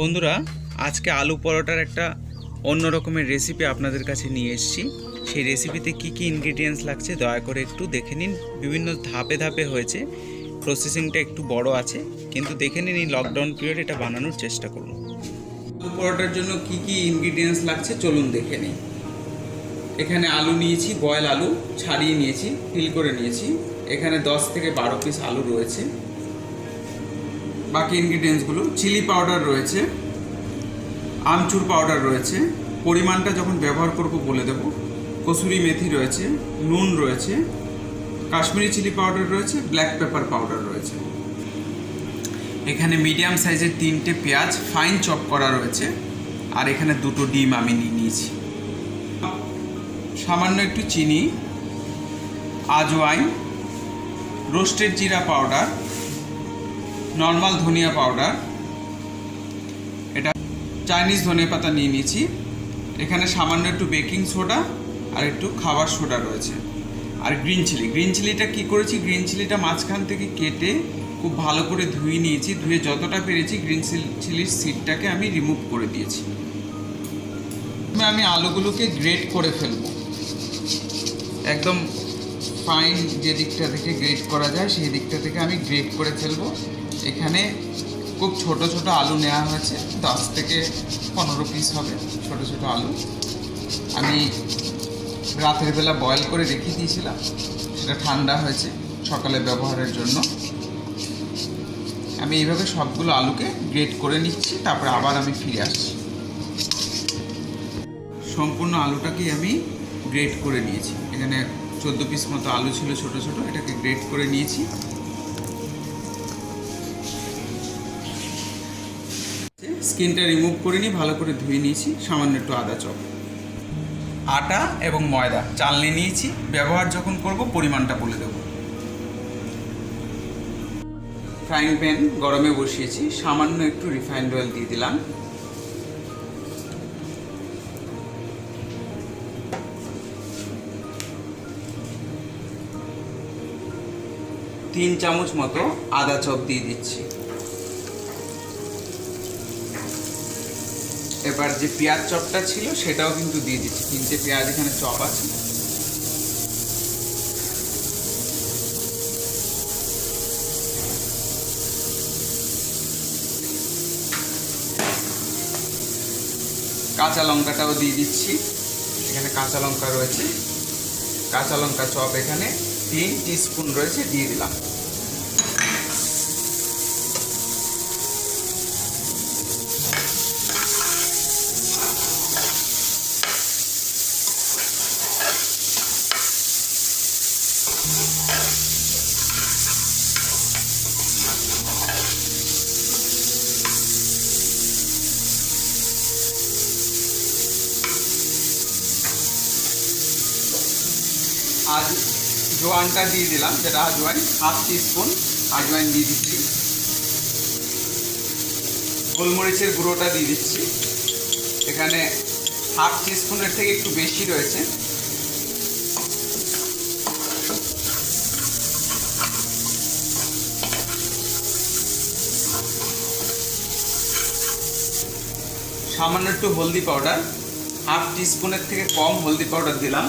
বন্ধুরা, আজকে আলু পরোটার একটা অন্য রকমের রেসিপি আপনাদের কাছে নিয়ে এসেছি। সেই রেসিপিতে কি কি ইনগ্রিডিয়েন্টস লাগছে দয়া করে একটু দেখে নিন। বিভিন্ন ধাপে ধাপে হয়েছে প্রসেসিংটা একটু বড় আছে, কিন্তু দেখে নিন এই লকডাউন পিরিয়ড এটা বানানোর চেষ্টা করুন। আলু পরোটার জন্য কি কি ইনগ্রিডিয়েন্টস লাগছে চলুন দেখে নিই। এখানে আলু নিয়েছি বয়েল আলু, ছাড়িয়ে নিয়েছি ফিল করে নিয়েছি। এখানে দশ থেকে বারো পিস আলু রয়েছে। বাকি ইনগ্রিডিয়েন্টসগুলো চিলি পাউডার রয়েছে, আমচুর পাউডার রয়েছে, পরিমাণটা যখন ব্যবহার করব বলে দেব, কসুরি মেথি রয়েছে, নুন রয়েছে, কাশ্মীরি চিলি পাউডার রয়েছে ব্ল্যাক পেপার পাউডার রয়েছে। এখানে মিডিয়াম সাইজের তিনটে পেঁয়াজ ফাইন চপ করা রয়েছে, আর এখানে দুটো ডিম আমি নিয়ে নিয়েছি। সামান্য একটু চিনি, আজওয়াইন রোস্টেড জিরা পাউডার নর্মাল ধনিয়া পাউডার এটা চাইনিজ ধনিয়া পাতা নিয়ে নিয়েছি। এখানে সামান্য একটু বেকিং সোডা আর একটু খাবার সোডা রয়েছে। আর গ্রিন চিলি গ্রিন চিলিটা কি করেছি? গ্রিন চিলিটা মাঝখান থেকে কেটে খুব ভালো করে ধুয়ে নিয়েছি। ধুয়ে যতটা পেরেছি গ্রিন চিলির সিডটাকে আমি রিমুভ করে দিয়েছি। আমি আলুগুলোকে গ্রেট করে ফেলব। একদম ফাইন যে দিকটা থেকে গ্রেড করা যায়, সেই দিকটা থেকে আমি গ্রেড করে ফেলব। এখানে খুব ছোট ছোট আলু নেওয়া হয়েছে, দশ থেকে পনেরো পিস হবে ছোট ছোট আলু। আমি রাতের বেলা বয়েল করে রেখে দিয়েছিলাম, সেটা ঠান্ডা হয়েছে সকালে ব্যবহারের জন্য। আমি এইভাবে সবগুলো আলুকে গ্রেড করে নিচ্ছি, তারপরে আবার আমি ফিরে আসছি। সম্পূর্ণ আলুটাকেই আমি গ্রেড করে নিয়েছি। এখানে চোদ্দ পিস মতো আলু ছিল ছোট ছোট, এটাকে গ্রেট করে নিয়েছি। স্কিনটা রিমুভ করে নিয়ে ভালো করে ধুয়ে নিয়েছি, সামান্য একটু আদা চপ। আটা এবং ময়দা চালনি নিয়েছি, ব্যবহার যখন করব পরিমাণটা বলে দেবো। ফ্রাইং প্যান গরমে বসিয়েছি, সামান্য একটু রিফাইন্ড অয়েল দিয়ে দিলাম। তিন চামচ মতো আদা চপ দিয়ে দিচ্ছি। এবার যে পেঁয়াজ চপটা ছিল, সেটাও কিন্তু দিয়ে দিচ্ছি। তিনটে পেঁয়াজ এখানে চপ আছে। কাঁচা লঙ্কাটাও দিয়ে দিচ্ছি। এখানে কাঁচা লঙ্কা রয়েছে। কাঁচা লঙ্কা চপ এখানে তিন টিস্পুন রয়েছে দিয়ে দিলাম। আজ জোয়ানটা দিয়ে দিলাম, যেটা আজওয়াইন হাফ টিস্পুন আজওয়াইন দিয়ে দিচ্ছি। গোলমরিচের গুঁড়োটা দিয়ে দিচ্ছি। এখানে হাফ টিস্পুনের থেকে একটু বেশি রয়েছে। সামান্য একটু হলদি পাউডার, হাফ টিস্পুনের থেকে কম হলদি পাউডার দিলাম।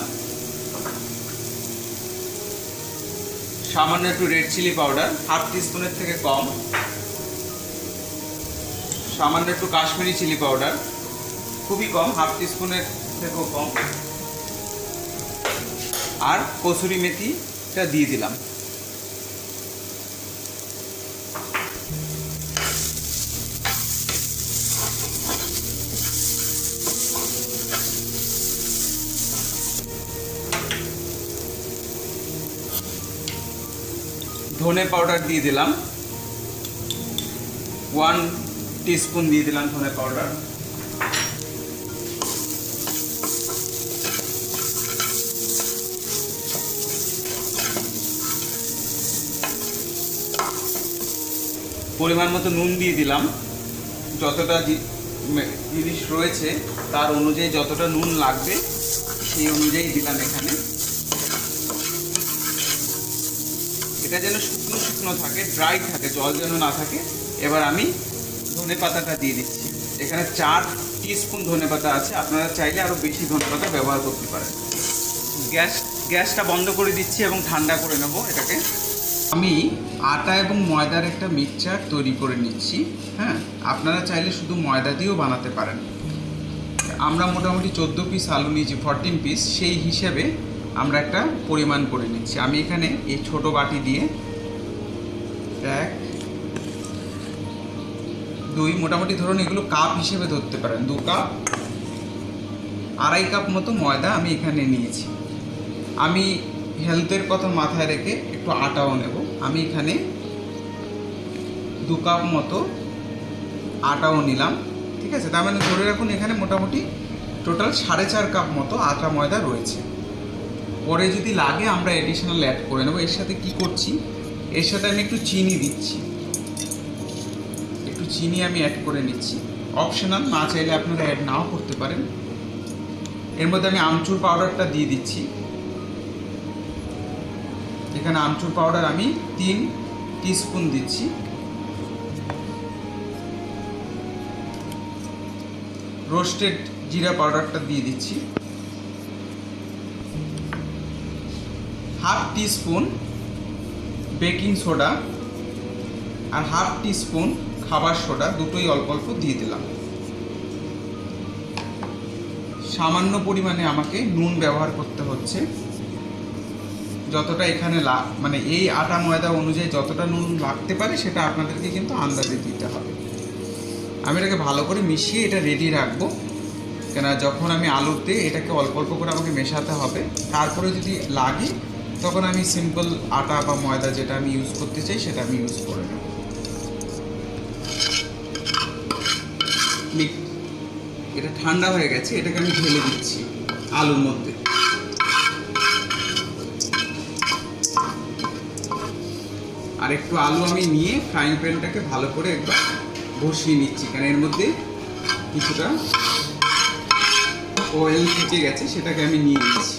সামান্য একটু রেড চিলি পাউডার হাফ টিস্পুনের থেকে কম। সামান্য একটু কাশ্মীরি চিলি পাউডার খুবই কম হাফ টিস্পুনের থেকেও কম। আর কসুরি মেথিটা দিয়ে দিলাম। ধনে পাউডার দিয়ে দিলাম। ওয়ান টিস্পুন দিয়ে দিলাম ধনে পাউডার পরিমাণ মতো নুন দিয়ে দিলাম। যতটা জিনিস রয়েছে, তার অনুযায়ী যতটা নুন লাগবে, সেই অনুযায়ী দিলাম এখানে। এটা যেন শুকনো শুকনো থাকে ড্রাই থাকে, জল যেন না থাকে, এবার আমি ধনে পাতাটা দিয়ে দিচ্ছি। এখানে চার স্পুন ধনে পাতা আছে, আপনারা চাইলে আরও বেশি ধনে পাতা ব্যবহার করতে পারেন। গ্যাস, গ্যাসটা বন্ধ করে দিচ্ছি এবং ঠান্ডা করে নেব এটাকে। আমি আটা এবং ময়দার একটা মিক্সচার তৈরি করে নিচ্ছি হ্যাঁ? আপনারা চাইলে শুধু ময়দা দিয়েও বানাতে পারেন। আমরা মোটামুটি চোদ্দ পিস আলু নিয়েছি ফরটিন পিস সেই হিসেবে আমরা একটা পরিমাণ করে নিচ্ছি। আমি এখানে এই ছোট বাটি দিয়ে এক, দুই, মোটামুটি ধরুন এগুলো কাপ হিসেবে ধরতে পারেন। দু কাপ, আড়াই কাপ মতো ময়দা আমি এখানে নিয়েছি। আমি হেলথের কথা মাথায় রেখে একটু আটাও নেব। আমি এখানে দু কাপ মতো আটাও নিলাম। ঠিক আছে? তার মানে ধরে রাখুন এখানে মোটামুটি টোটাল সাড়ে চার কাপ মতো আটা ময়দা রয়েছে। পরে যদি লাগে আমরা এডিশনাল অ্যাড করে নেব। এর সাথে কি করছি? এর সাথে আমি একটু চিনি দিচ্ছি। একটু চিনি আমি অ্যাড করে নিচ্ছি। অপশনাল না চাইলে আপনারা অ্যাড নাও করতে পারেন। এর মধ্যে আমি আমচুর পাউডারটা দিয়ে দিচ্ছি। এখানে আমচুর পাউডার আমি তিন টিস্পুন দিচ্ছি। রোস্টেড জিরা পাউডারটা দিয়ে দিচ্ছি। হাফ টিস্পুন বেকিং সোডা আর হাফ টিস্পুন খাবার সোডা দুটোই অল্প অল্প দিয়ে দিলাম। সামান্য পরিমাণে আমাকে নুন ব্যবহার করতে হচ্ছে। যতটা এখানে লা মানে এই আটা ময়দা অনুযায়ী যতটা নুন লাগতে পারে সেটা আপনাদেরকে কিন্তু আন্দাজে দিতে হবে। আমি এটাকে ভালো করে মিশিয়ে এটা রেডি রাখব। কেন যখন আমি আলুতে এটাকে অল্প অল্প করে আমাকে মেশাতে হবে, তারপরে যদি লাগে তখন আমি সিম্পল আটা বা ময়দা যেটা আমি ইউজ করতে চাই, সেটা আমি ইউজ করে নেব। এটা ঠান্ডা হয়ে গেছে, এটাকে আমি ঢেলে দিচ্ছি আলুর মধ্যে। আর একটু আলু আমি নিয়ে ফ্রাইং প্যানটাকে ভালো করে একবার বসিয়ে নিচ্ছি, কারণ এর মধ্যে কিছুটা অয়েল থেকে গেছে, সেটাকে আমি নিয়ে নিচ্ছি।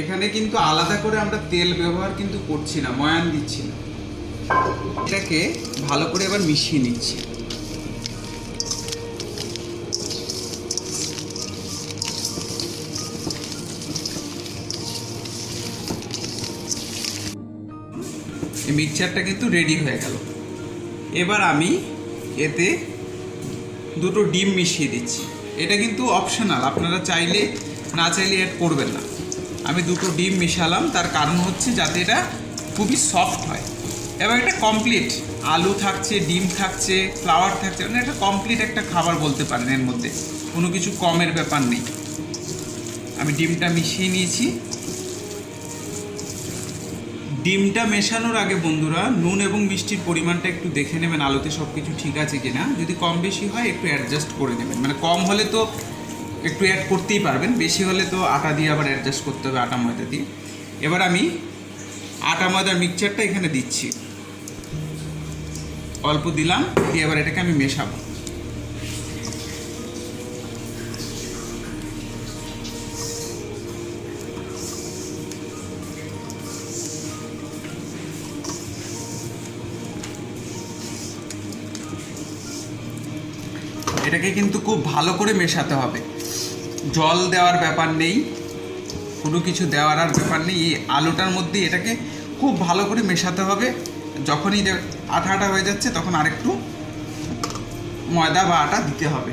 এখানে কিন্তু আলাদা করে আমরা তেল ব্যবহার কিন্তু করছি না, ময়ান দিচ্ছি না। এটাকে ভালো করে এবার মিশিয়ে নিচ্ছি। এই মিক্সচারটা কিন্তু রেডি হয়ে গেল। এবার আমি এতে দুটো ডিম মিশিয়ে দিচ্ছি। এটা কিন্তু অপশনাল, আপনারা চাইলে, না চাইলে অ্যাড করবেন না। আমি দুটো ডিম মিশালাম, তার কারণ হচ্ছে যাতে এটা খুবই সফট হয়। এবং এটা কমপ্লিট আলু থাকছে, ডিম থাকছে ফ্লাওয়ার থাকছে মানে এটা কমপ্লিট একটা খাবার বলতে পারেন এর মধ্যে। কোনো কিছু কমের ব্যাপার নেই। আমি ডিমটা মিশিয়ে নিয়েছি। ডিমটা মেশানোর আগে বন্ধুরা, নুন এবং মিষ্টির পরিমাণটা একটু দেখে নেবেন, আলুতে সব কিছু ঠিক আছে কিনা। যদি কম বেশি হয়, একটু অ্যাডজাস্ট করে নেবেন। মানে কম হলে তো একটু অ্যাড করতেই পারবেন। বেশি হলে তো আটা দিয়ে আবার অ্যাডজাস্ট করতে হবে আটা ময়দা দিয়ে। এবার আমি আটা ময়দার মিক্সচারটা এখানে দিচ্ছি। অল্প দিলাম, দিয়ে এবার এটাকে আমি মেশাবো। এটাকে কিন্তু খুব ভালো করে মেশাতে হবে। জল দেওয়ার ব্যাপার নেই, কোনো কিছু দেওয়ার আর ব্যাপার নেই, এই আলুটার মধ্যে এটাকে খুব ভালো করে মেশাতে হবে। যখনই আঠা আঠা হয়ে যাচ্ছে, তখন আরেকটু ময়দা বা আটা দিতে হবে।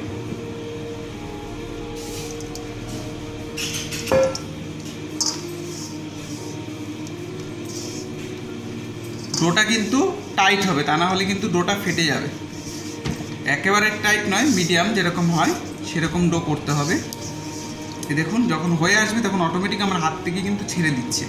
ডোটা কিন্তু টাইট হবে, তা না হলে কিন্তু ডোটা ফেটে যাবে। একেবারে টাইট নয়, মিডিয়াম যেরকম হয়, সেরকম ডো করতে হবে। দেখুন, যখন হয়ে আসবে, তখন অটোমেটিক আমার হাত থেকে কিন্তু ছেড়ে দিচ্ছে।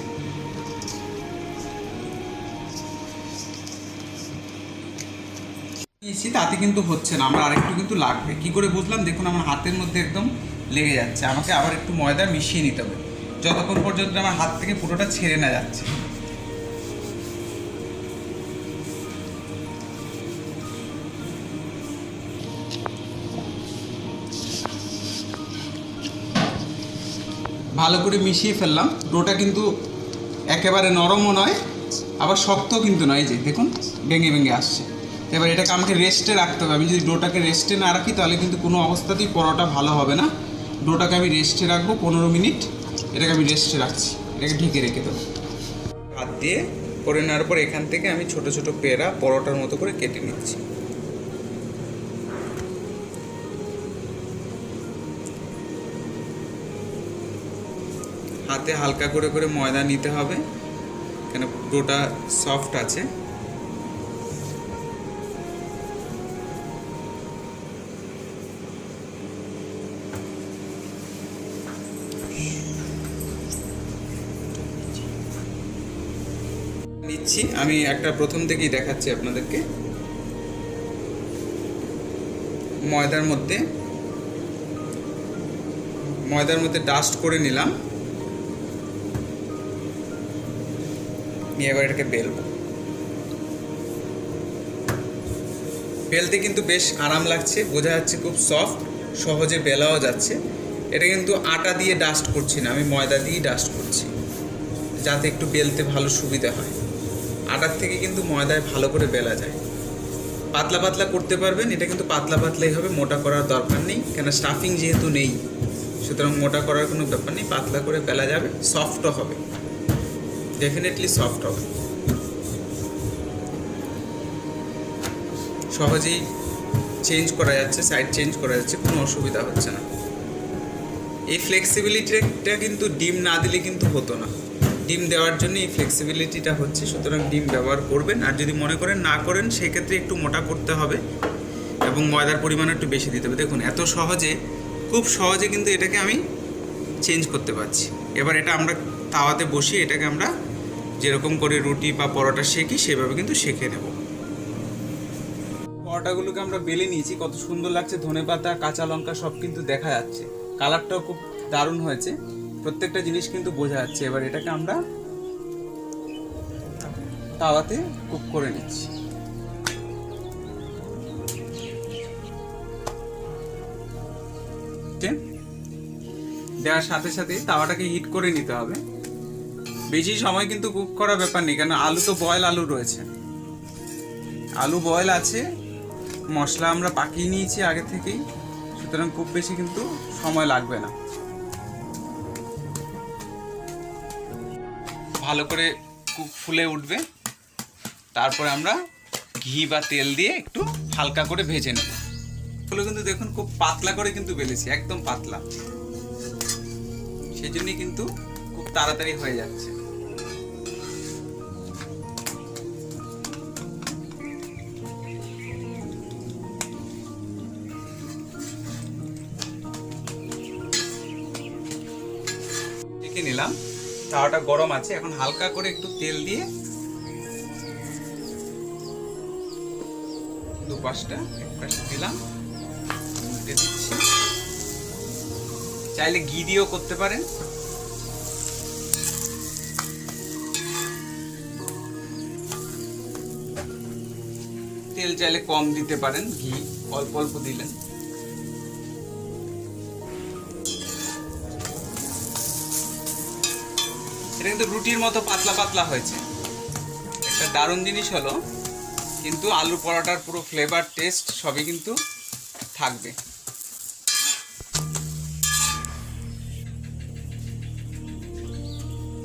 তাতে কিন্তু হচ্ছে না, আমার আরেকটু কিন্তু লাগবে। কি করে বুঝলাম? দেখুন, আমার হাতের মধ্যে একদম লেগে যাচ্ছে। আমাকে আবার একটু ময়দা মিশিয়ে নিতে হবে। যতক্ষণ পর্যন্ত আমার হাত থেকে পুরোটা ছেড়ে না যাচ্ছে। ভালো করে মিশিয়ে ফেললাম। ডোটা কিন্তু একেবারে নরমও নয়, আবার শক্ত কিন্তু নয়। যে, দেখুন, ভেঙে ভেঙে আসছে। এবার এটাকে আমাকে রেস্টে রাখতে হবে। আমি যদি ডোটাকে রেস্টে না রাখি, তাহলে কিন্তু কোনো অবস্থাতেই পরোটা ভালো হবে না। ডোটাকে আমি রেস্টে রাখব পনেরো মিনিট। এটাকে আমি রেস্টে রাখছি। এটাকে ঢেকে রেখে দেবো। হাত দিয়ে করে নেওয়ার পর এখান থেকে আমি ছোট ছোট পেড়া পরোটার মতো করে কেটে নিচ্ছি। হাতে হালকা করে করে ময়দা নিতে হবে। কেন ডোটা সফট আছে। নিচ্ছি। আমি একটা প্রথম থেকেই দেখাচ্ছি আপনাদেরকে। ময়দার মধ্যে ময়দার মধ্যে ডাস্ট করে নিলাম। নিয়ে এবার এটাকে বেলবো বেলতে কিন্তু বেশ আরাম লাগছে, বোঝা যাচ্ছে খুব সফট সহজে বেলাও যাচ্ছে। এটা কিন্তু আটা দিয়ে ডাস্ট করছি না, আমি ময়দা দিয়েই ডাস্ট করছি, যাতে একটু বেলতে ভালো সুবিধা হয়। আটার থেকে কিন্তু ময়দায় ভালো করে বেলা যায়। পাতলা পাতলা করতে পারবেন, এটা কিন্তু পাতলা পাতলাই হবে, মোটা করার দরকার নেই কেন স্টাফিং যেহেতু নেই, সুতরাং মোটা করার কোনো ব্যাপার নেই, পাতলা করে বেলা যাবে সফটও হবে। ডেফিনেটলি সফট হবে সহজেই চেঞ্জ করা যাচ্ছে সাইড চেঞ্জ করা যাচ্ছে, কোনো অসুবিধা হচ্ছে না। এই ফ্লেক্সিবিলিটিটা কিন্তু ডিম না দিলে কিন্তু হতো না। ডিম দেওয়ার জন্য এই ফ্লেক্সিবিলিটিটা হচ্ছে, সুতরাং ডিম ব্যবহার করবেন। আর যদি মনে করেন না করেন, সেক্ষেত্রে একটু মোটা করতে হবে এবং ময়দার পরিমাণ একটু বেশি দিতে হবে। দেখুন, এত সহজে, খুব সহজে কিন্তু এটাকে আমি চেঞ্জ করতে পারছি। এবার এটা আমরা তাওয়াতে বসিয়ে এটাকে আমরা যেরকম করে রুটি বা পরোটা শেখি, সেভাবে কিন্তু শেখে নেব। পরোটাগুলোকে আমরা বেলে নিয়েছি, কত সুন্দর লাগছে, ধনে পাতা, কাঁচা লঙ্কা সব কিন্তু দেখা যাচ্ছে। কালারটাও খুব দারুণ হয়েছে। প্রত্যেকটা জিনিস কিন্তু বোঝা যাচ্ছে। এবার এটাকে আমরা তাওয়াতে কুক করে নিচ্ছি। দেওয়ার সাথে সাথে তাওয়াটাকে হিট করে নিতে হবে। বেশি সময় কিন্তু কুক করার ব্যাপার নেই কেন আলু তো বয়েল আলু রয়েছে। আলু বয়েল আছে, মশলা আমরা পাকিয়ে নিয়েছি আগে থেকেই, সুতরাং খুব বেশি কিন্তু সময় লাগবে না। ভালো করে কুক ফুলে উঠবে, তারপরে আমরা ঘি বা তেল দিয়ে একটু হালকা করে ভেজে নেব। এগুলো কিন্তু দেখুন খুব পাতলা করে কিন্তু বেলেছি, একদম পাতলা। সেই জন্যই কিন্তু খুব তাড়াতাড়ি হয়ে যাচ্ছে। দেখে নিলাম তাওয়াটা গরম আছে, এখন হালকা করে একটু তেল দিয়ে দুপাশটা এক পাশে দিলাম। উল্টে দিচ্ছি। চাইলে ঘি দিয়েও করতে পারেন। তেল চাইলে কম দিতে পারেন, ঘি অল্প অল্প দিলেন। এটা কিন্তু রুটির মতো পাতলা পাতলা হয়েছে। একটা দারুণ জিনিস হলো, কিন্তু আলু পরোটার পুরো ফ্লেভার টেস্ট সবই কিন্তু থাকবে।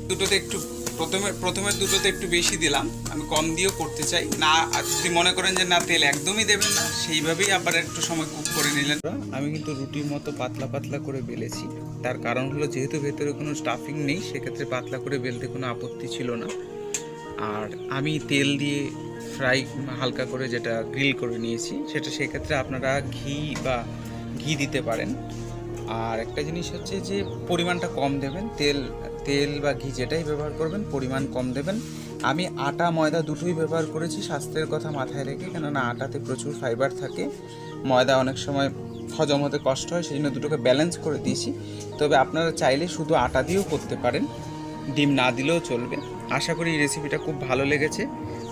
দুটোতে একটু প্রথমে প্রথমে দুটোতে একটু বেশি দিলাম, আমি কম দিয়েও করতে চাই। না যদি মনে করেন যে না, তেল একদমই দেবেন না, সেইভাবেই আবার একটু সময় করে নিলেন। আমি কিন্তু রুটির মতো পাতলা পাতলা করে বেলেছি। তার কারণ হলো যেহেতু ভেতরে কোনো স্টাফিং নেই, সেক্ষেত্রে পাতলা করে বেলতে কোনো আপত্তি ছিল না। আর আমি তেল দিয়ে ফ্রাই হালকা করে যেটা গ্রিল করে নিয়েছি, সেটা সেক্ষেত্রে আপনারা ঘি বা ঘি দিতে পারেন। আর একটা জিনিস হচ্ছে যে, পরিমাণটা কম দেবেন। তেল তেল বা ঘি যেটাই ব্যবহার করবেন, পরিমাণ কম দেবেন। আমি আটা, ময়দা দুটোই ব্যবহার করেছি, স্বাস্থ্যের কথা মাথায় রেখে, কেননা আটাতে প্রচুর ফাইবার থাকে। ময়দা অনেক সময় হজম হতে কষ্ট হয়, সেই জন্য দুটোকে ব্যালেন্স করে দিয়েছি। তবে আপনারা চাইলে শুধু আটা দিয়েও করতে পারেন। ডিম না দিলেও চলবে। আশা করি এই রেসিপিটা খুব ভালো লেগেছে।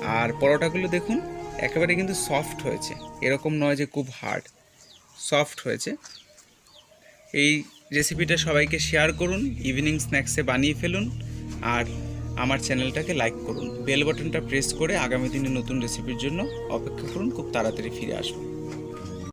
আর পরোটাগুলো দেখুন, একেবারে কিন্তু সফট হয়েছে। এরকম নয় যে খুব হার্ড সফট হয়েছে। এই রেসিপিটা সবাইকে শেয়ার করুন ইভিনিং স্ন্যাক্সে বানিয়ে ফেলুন। আর আমার চ্যানেলটাকে লাইক করুন, বেল বাটনটা প্রেস করে আগামী দিনে নতুন রেসিপির জন্য অপেক্ষা করুন, খুব তাড়াতাড়ি ফিরে আসব